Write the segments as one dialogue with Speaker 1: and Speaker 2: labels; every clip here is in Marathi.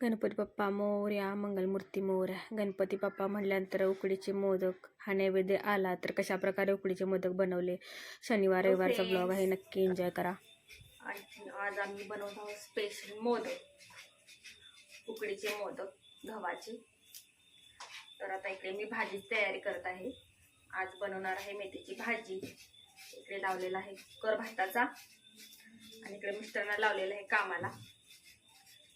Speaker 1: गणपती बाप्पा मोरया मंगलमूर्ती मोरया. गणपती बाप्पा म्हणल्यानंतर उकडीचे मोदक हा नैवेद्य आला तर कशा प्रकारे उकडीचे मोदक बनवले? शनिवार रविवारचा. ब्लॉग आहे नक्की एन्जॉय करा.
Speaker 2: आज आम्ही बनवत आहोत स्पेशल मोदक. उकडीचे मोदक गव्हाचे. तर आता इकडे मी भाजी तयारी करत आहे. आज बनवणार आहे मेथीची भाजी. इकडे लावलेला आहे कर भाताचा आणि इकडे मिस्टरना लावलेलं आहे कामाला.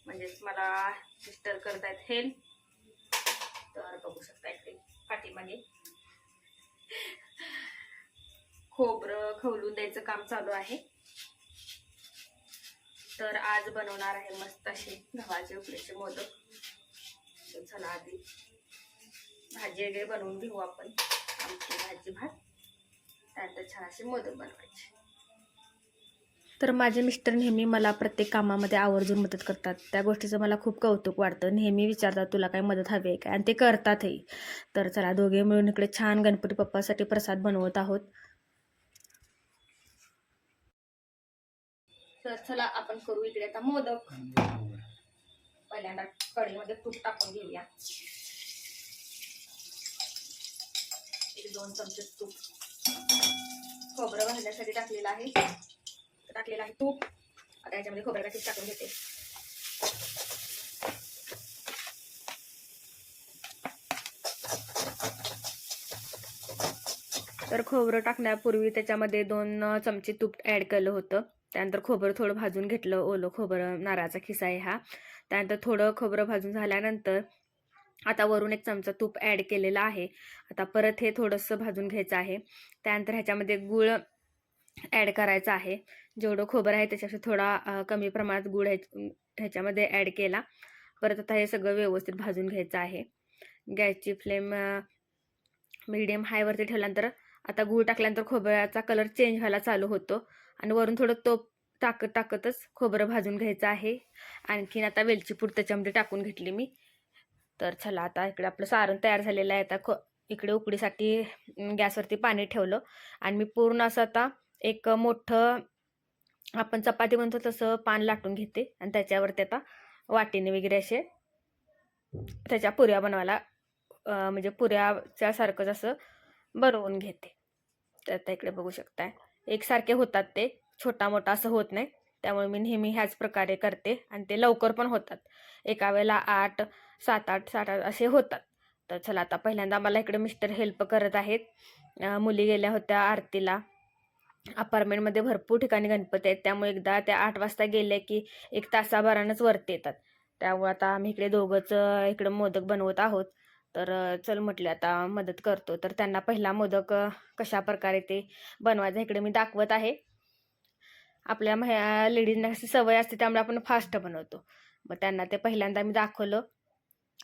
Speaker 2: म्हणजेच मला मिस्टर करतायत आहेत हेल्प तर बघू शकता इकडे पाठीमागे. खोबरं खवलून द्यायचं काम चालू आहे. तर आज बनवणार आहे मस्त असे गव्हाचे उकडीचे मोदक. चला आधी भाजी वगैरे बनवून घेऊ आपण. आमची भाजी भात. त्यानंतर छान असे मोदक बनवायचे.
Speaker 1: तर माझे मिस्टर नेहमी मला प्रत्येक कामामध्ये आवर्जून मदत करतात. त्या गोष्टीचं मला खूप कौतुक वाटतं. नेहमी विचारतात तुला काही मदत हवी आहे काय? आणि ते करतातही. तर चला दोघे मिळून इकडे छान गणपती पप्पासाठी प्रसाद बनवत आहोत.
Speaker 2: तर चला आपण करू इकडे आता मोदक. पहिल्यांदा कढीमध्ये तूप टाकून घेऊया. एक दोन चमचे तूप खोबरं भाजण्यासाठी टाकलेलं आहे. टाकलेलं आहे तूप. आता याच्यामध्ये खोबरं किस टाकून घेते.
Speaker 1: तर खोबरं टाकण्यापूर्वी त्याच्यामध्ये दोन चमचे तूप ॲड केलं होतं. त्यानंतर खोबरं थोडं भाजून घेतलं. ओलं खोबरं नारळाचा खिसा आहे हा. त्यानंतर थोडं खोबरं भाजून झाल्यानंतर आता वरून एक चमचा तूप ॲड केलेला आहे. आता परत हे थोडंसं भाजून घ्यायचं आहे. त्यानंतर ह्याच्यामध्ये गूळ ॲड करायचं आहे. जेवढं खोबरं आहे त्याच्यापेक्षा थोडा कमी प्रमाणात गूळ ह्याच्यामध्ये ॲड केला. परत आता हे सगळं व्यवस्थित भाजून घ्यायचं आहे. गॅसची फ्लेम मीडियम हायवरती ठेवल्यानंतर आता गूळ टाकल्यानंतर खोबऱ्याचा कलर चेंज व्हायला चालू होतो. आणि वरून थोडं तोप टाकत टाकतच खोबरं भाजून घ्यायचं आहे. आणखीन आता वेलची पूड त्याच्यामध्ये टाकून घेतली मी. तर चला आता इकडे आपलं सारण तयार झालेलं आहे. आता खो इकडे उकडीसाठी गॅसवरती पाणी ठेवलं. आणि मी पूर्ण असं आता एक मोठं आपण चपाती बनतो तसं पान लाटून घेते आणि त्याच्यावरती आता वाटीने वगैरे असे त्याच्या पुऱ्या बनवायला म्हणजे पुऱ्याच्या सारखंच असं बनवून घेते. तर आता इकडे बघू शकताय. एकसारखे होतात ते. छोटा मोठा असं होत नाही. त्यामुळे मी नेहमी ह्याच प्रकारे करते आणि ते लवकर पण होतात. एका वेळेला आठ सात आठ सात आठ असे होतात. तर चला आता पहिल्यांदा मला इकडे मिस्टर हेल्प करत आहेत. मुली गेल्या होत्या आरतीला. अपार्टमेंटमध्ये भरपूर ठिकाणी गणपती आहेत. त्यामुळे एकदा त्या आठ वाजता गेले की एक तासाभरानंच वरती येतात. त्यामुळे आता आम्ही इकडे दोघंच इकडं मोदक बनवत आहोत. तर चल म्हटले आता मदत करतो. तर त्यांना पहिला मोदक कशा प्रकारे ते बनवायचं इकडे मी दाखवत आहे. आपल्या म्हा लेडीजना अशी सवय असते त्यामुळे आपण फास्ट बनवतो. मग त्यांना ते पहिल्यांदा मी दाखवलं.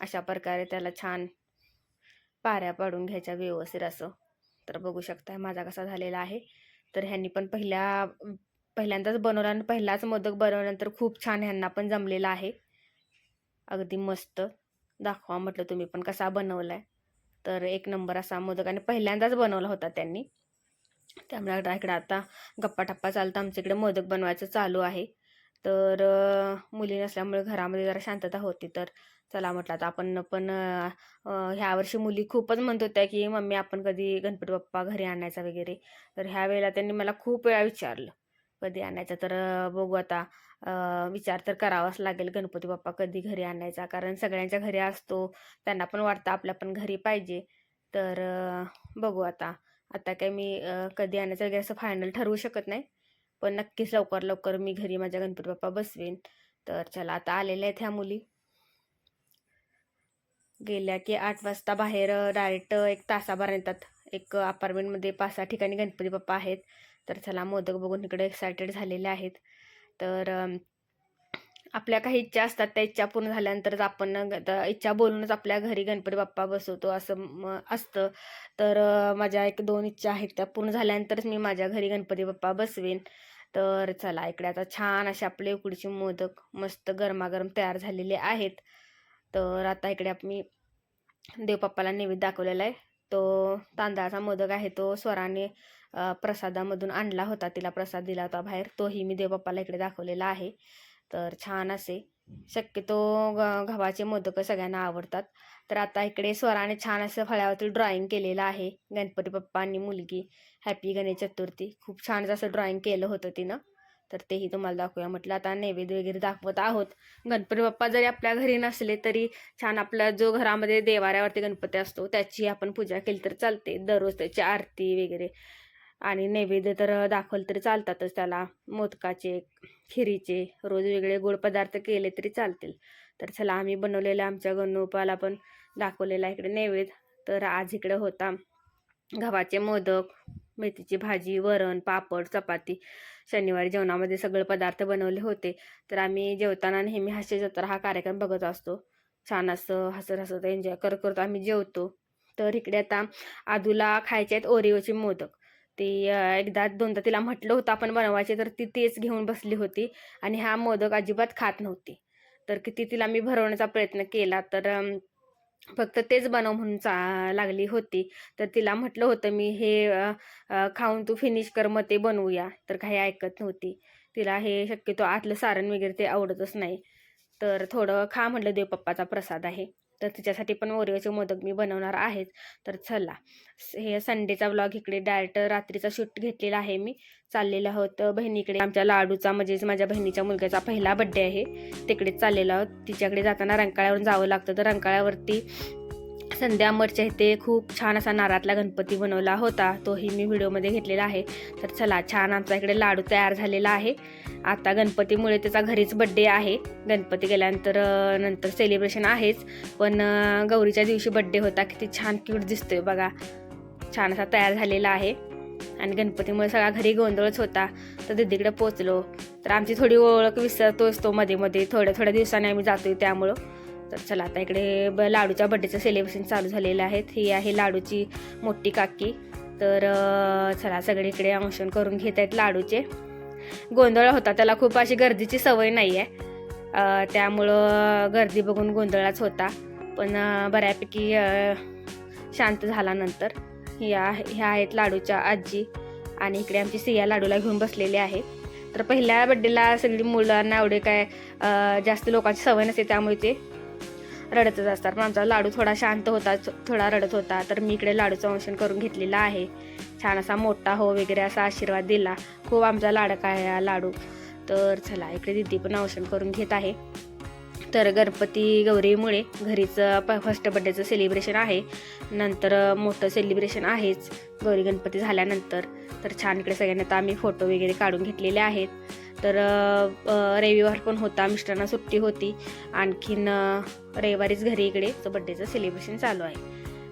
Speaker 1: अशा प्रकारे त्याला छान पाऱ्या पाडून घ्यायच्या व्यवस्थित असं. तर बघू शकता माझा कसा झालेला आहे. तर ह्यांनी पण पहिल्या पहिल्यांदाच बनवला आणि पहिलाच मोदक बनवल्यानंतर खूप छान ह्यांना पण जमलेला आहे. अगदी मस्त. दाखवा म्हटलं तुम्ही पण कसा बनवलाय. तर एक नंबर असा मोदक आणि पहिल्यांदाच बनवला होता त्यांनी. त्यामुळे इकडं इकडे आता गप्पा टप्पा चालतं. आमच्या इकडे मोदक बनवायचं चालू आहे. तर मुली नसल्यामुळे घरामध्ये जरा शांतता होती. तर चला म्हटलं आता आपण पण ह्यावर्षी ह्या वर्षी मुली खूपच म्हणत होत्या की मम्मी आपण कधी गणपती बाप्पा घरी आणायचा वगैरे. तर ह्या वेळेला त्यांनी मला खूप वेळा विचारलं कधी आणायचा? तर बघू आता विचार तर करावाच लागेल गणपती बाप्पा कधी घरी आणायचा? कारण सगळ्यांच्या घरी असतो त्यांना पण वाटतं आपल्या पण घरी पाहिजे. तर बघू आता आता काय मी कधी आणायचं वगैरे असं फायनल ठरवू शकत नाही. पण नक्कीच लवकर लवकर मी घरी माझ्या गणपती बाप्पा बसवेन. तर चला आता आलेल्या आहेत ह्या मुली. गेल्या की आठ वाजता बाहेर डायरेक्ट एक तासाभर येतात एक अपार्टमेंटमध्ये पाच सहा ठिकाणी गणपती बाप्पा आहेत. तर चला मोदक बघून इकडे एक्सायटेड झालेले आहेत. तर आपल्या काही इच्छा असतात त्या इच्छा पूर्ण झाल्यानंतरच आपण ग- इच्छा बोलूनच आपल्या घरी गणपती बाप्पा बसवतो असं असतं. तर माझ्या एक दोन इच्छा आहेत त्या पूर्ण झाल्यानंतरच मी माझ्या घरी गणपती बाप्पा बसवेन. तर चला इकडे आता छान असे आपले उकडीचे मोदक मस्त गरमागरम तयार झालेले आहेत. तर आता इकडे मी देवबाप्पाला नैवेद्य दाखवलेला आहे. तो तांदळाचा मोदक आहे तो स्वराने प्रसादामधून आणला होता. तिला प्रसाद दिला होता बाहेर. तोही मी देवबाप्पाला इकडे दाखवलेला आहे. तर छान असे. शक्यतो ग गव्हाचे मोदक सगळ्यांना आवडतात. तर आता इकडे स्वराने छान असं फळ्यावरती ड्रॉइंग केलेलं आहे. गणपती बाप्पा आणि मुलगी. हॅपी गणेश चतुर्थी. खूप छान असं ड्रॉइंग केलं होतं तिनं. तर तेही तुम्हाला दाखवूया. म्हटलं आता नैवेद्य वगैरे दाखवत आहोत. गणपती बाप्पा जरी आपल्या घरी नसले तरी छान आपला जो घरामध्ये देवाऱ्यावरती गणपती असतो त्याची आपण पूजा केली तर चालते. दररोज त्याची आरती वगैरे. आणि नैवेद्य तर दाखवलं तरी चालतातच त्याला. मोदकाचे खिरीचे रोज वेगळे गोड पदार्थ केले तरी चालतील. तर चला आम्ही बनवलेलं आमच्या गणोपाला पण दाखवलेला इकडे नैवेद्य. तर आज इकडे होता गव्हाचे मोदक मेथीची भाजी वरण पापड चपाती. शनिवारी जेवणामध्ये सगळे पदार्थ बनवले होते. तर आम्ही जेवताना नेहमी हास्य जत्रा हा कार्यक्रम बघत असतो. छान असं हसत हसत एन्जॉय करत करत आम्ही जेवतो. तर इकडे आता आदूला खायचे आहेत ओरिओचे मोदक. ती एकदा दोनदा तिला म्हटलं होतं आपण बनवायचे तर ती तेच घेऊन बसली होती आणि हा मोदक अजिबात खात नव्हती. तर किती तिला मी भरवण्याचा प्रयत्न केला तर फक्त तेच बनव म्हणून चा लागली होती. तर तिला म्हटलं होतं मी हे खाऊन तू फिनिश कर मग ते बनवूया. तर काही ऐकत नव्हती. तिला हे शक्यतो आतलं सारण वगैरे ते आवडतच नाही. तर थोडं खा म्हटलं देव पप्पाचा प्रसाद आहे. तर तिच्यासाठी पण ओरिओचे मोदक मी बनवणार आहेच. तर चला. स- हे संडेचा ब्लॉग इकडे डायरेक्ट रात्रीचा शूट घेतलेला आहे मी. चाललेलं आहोत बहिणीकडे. आमच्या लाडूचा म्हणजेच माझ्या बहिणीच्या मुलग्याचा पहिला बड्डे आहे. तिकडेच चाललेला आहोत. तिच्याकडे जाताना रंकाळ्यावरून जावं लागतं. तर रंकाळ्यावरती संध्या मरच्या इथे खूप छान असा नारातला गणपती बनवला होता. तोही मी व्हिडिओमध्ये घेतलेला आहे. तर चला छान आमच्या इकडे लाडू तयार झालेला आहे. आता गणपतीमुळे त्याचा घरीच बड्डे आहे. गणपती गेल्यानंतर नंतर सेलिब्रेशन आहेच. पण गौरीच्या दिवशी बड्डे होता. किती छान क्यूट दिसतोय बघा. छान असा तयार झालेला आहे. आणि गणपतीमुळे सगळा घरी गोंधळच होता. तर दिदीकडे पोचलो तर आमची थोडी ओळख विसरतोच तो मध्ये मध्ये. थोड्या थोड्या दिवसांनी आम्ही जातोय त्यामुळं. तर चला आता इकडे ब लाडूच्या बड्डेचं सेलिब्रेशन चालू झालेलं आहे ही आहे लाडूची मोठी काकी. तर चला सगळे इकडे अंशन करून घेत आहेत लाडूचे. गोंधळ होता त्याला खूप अशी गर्दीची सवय नाही आहे त्यामुळं गर्दी बघून गोंधळाच होता. पण बऱ्यापैकी शांत झाल्यानंतर ह्या ह्या आहेत लाडूच्या आजी आणि इकडे आमची सिया लाडूला घेऊन बसलेली आहे. तर पहिल्या बड्डेला सगळी मुलांना एवढे काय जास्त लोकांची सवय नसते त्यामुळे ते रडतच असतात. पण आमचा लाडू थोडा शांत होता थोडा रडत होता. तर मी इकडे लाडूचं अंशन करून घेतलेलं आहे. छान असा मोठा हो वगैरे असा आशीर्वाद दिला. खूप आमचा लाडका आहे हा लाडू. तर चला इकडे दिदी पण औषण करून घेत आहे. तर गणपती गौरीमुळे घरीचं प फर्स्ट बड्डेचं सेलिब्रेशन आहे. नंतर मोठं सेलिब्रेशन आहेच. गौरी गणपती झाल्यानंतर. तर छान इकडे सगळ्यांना आता आम्ही फोटो वगैरे काढून घेतलेले आहेत. तर रविवार पण होता मिस्टरांना सुट्टी होती. आणखीन रविवारीच घरी इकडे. तो बड्डेचं सेलिब्रेशन चालू आहे.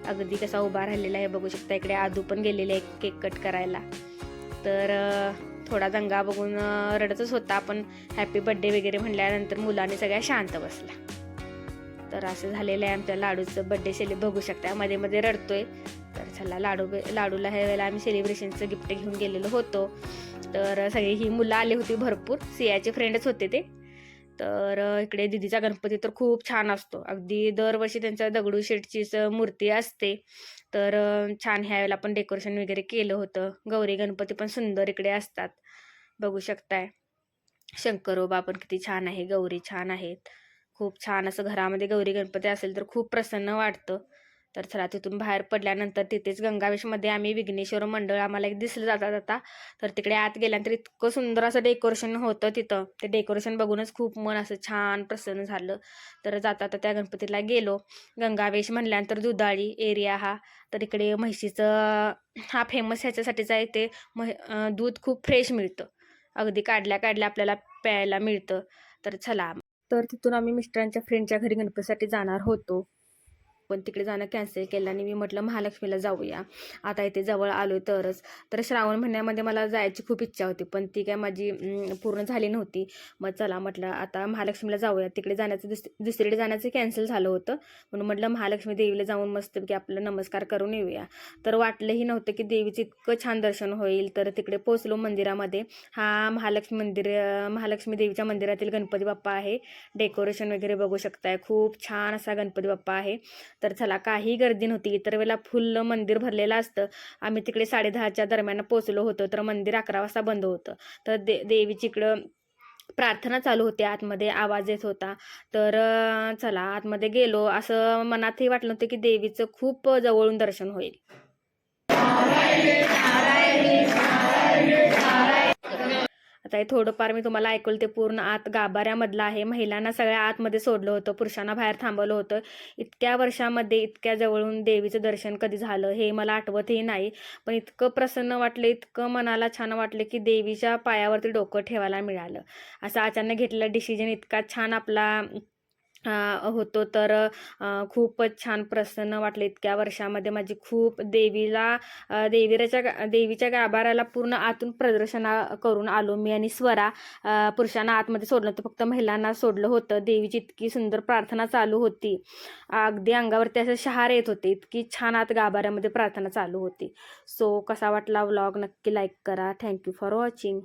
Speaker 1: अगदी कसा उभा राहिलेला आहे बघू शकता इकडे आदू पण गेलेले आहे केक कट करायला. तर थोडा दंगा बघून रडतच होता पण हॅपी बड्डे वगैरे म्हणल्यानंतर मुलांनी सगळ्या शांत बसला तर असं झालेलं आहे आमच्या लाडूचं बड्डे सेलिब बघू शकता मध्ये मध्ये रडतोय. तर चला लाडू लाडूला ह्या वेळेला आम्ही सेलिब्रेशनचं गिफ्ट घेऊन गेलेलो होतो. तर सगळी ही मुलं आली होती भरपूर. सियाचे फ्रेंडच होते ते. तर इकडे दिदीचा गणपती तर खूप छान असतो. अगदी दरवर्षी त्यांचा दगडूशेठचीच मूर्ती असते. तर छान ह्या वेळेला पण डेकोरेशन वगैरे केलं होतं. गौरी गणपती पण सुंदर इकडे असतात. बघू शकताय. शंकरोबा पण किती छान आहे. गौरी छान आहेत. खूप छान असं घरामध्ये गौरी गणपती असेल तर खूप प्रसन्न वाटतं. तर चला तिथून बाहेर पडल्यानंतर तिथेच गंगावेशमध्ये आम्ही विघ्नेश्वर मंडळ आम्हाला एक दिसलं जाता जाता. तर तिकडे आत गेल्यानंतर इतकं सुंदर असं डेकोरेशन होतं तिथं. ते डेकोरेशन बघूनच खूप मन असं छान प्रसन्न झालं. तर जाता जाता त्या गणपतीला गेलो. गंगावेश म्हणल्यानंतर दुधाळी एरिया हा. तर इकडे म्हैशीचं हा फेमस ह्याच्यासाठीच आहे ते. मह दूध खूप फ्रेश मिळतं. अगदी काढल्या काढल्या आपल्याला प्यायला मिळतं. तर चला. तर तिथून आम्ही मिस्टरांच्या फ्रेंडच्या घरी गणपतीसाठी जाणार होतो. पण तिकडे जाणं कॅन्सल केलं आणि मी म्हटलं महालक्ष्मीला जाऊया. आता इथे जवळ आलो तरच. तर श्रावण महिन्यामध्ये मला जायची खूप इच्छा होती पण ती काय माझी पूर्ण झाली नव्हती. मग चला म्हटलं आता महालक्ष्मीला जाऊया. तिकडे जाण्याचं दुस दुसरीकडे जाण्याचं कॅन्सल झालं होतं. म्हणून म्हटलं महालक्ष्मी देवीला जाऊन मस्तपैकी आपलं नमस्कार करून येऊया. तर वाटलंही नव्हतं की देवीचं इतकं छान दर्शन होईल. तर तिकडे पोचलो मंदिरामध्ये. हा महालक्ष्मी मंदिर महालक्ष्मी देवीच्या मंदिरातील गणपती बाप्पा आहे. डेकोरेशन वगैरे बघू शकताय. खूप छान असा गणपती बाप्पा आहे. तर चला काही गर्दी नव्हती. इतर वेळेला फुल मंदिर भरलेलं असतं. आम्ही तिकडे साडेदहाच्या दरम्यान पोचलो होतो. तर मंदिर अकरा वाजता बंद होतं. तर दे देवीची इकडं प्रार्थना चालू होती. आतमध्ये आवाज येत होता. तर चला आतमध्ये गेलो. असं मनातही वाटलं होतं की देवीचं खूप जवळून दर्शन होईल. आता हे थोडंफार मी तुम्हाला ऐकवलं ते पूर्ण आत गाभाऱ्यामधलं आहे. महिलांना सगळ्या आतमध्ये सोडलं होतं पुरुषांना बाहेर थांबवलं होतं. इतक्या वर्षामध्ये इतक्या जवळून देवीचं दर्शन कधी झालं हे मला आठवतही नाही. पण इतकं प्रसन्न वाटलं इतकं मनाला छान वाटलं की देवीच्या पायावरती डोकं ठेवायला मिळालं. असं अचानक घेतलेला डिसिजन इतका छान आपला होतो. तर खूपच छान प्रसन्न वाटलं इतक्या वर्षामध्ये माझी खूप देवीला अं, देवीच्या गा- देवीच्या गाभाऱ्याला पूर्ण आतून प्रदर्शना करून आलो मी आणि स्वरा पुरुषांना आतमध्ये सोडलं होतं. फक्त महिलांना सोडलं होतं. देवीची इतकी सुंदर प्रार्थना चालू होती. अगदी अंगावरती असं शहार येत होते. इतकी छान आत गाभाऱ्यामध्ये प्रार्थना चालू होती. सो कसा वाटला व्लॉग नक्की लाईक करा. Thank you for watching